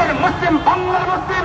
বিশ্বের মুসলিম বাংলার মুসলিম।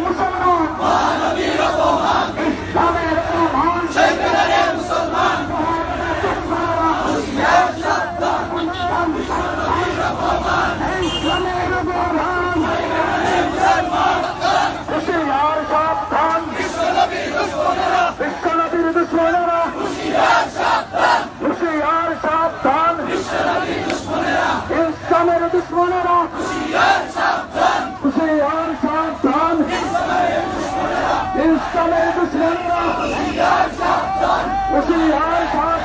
মুসলমান ইসলামের প্রধান ইসলামের প্রধান হুশিয়ার সাবধান বিশ্বনবীর দুশ্মনেরা হুশিয়ার সাবধান ইসলামের দুশ্মনেরা হুশিয়ার সাবধান ইসলামের দুশ্মনেরা হুশিয়ার সাবধান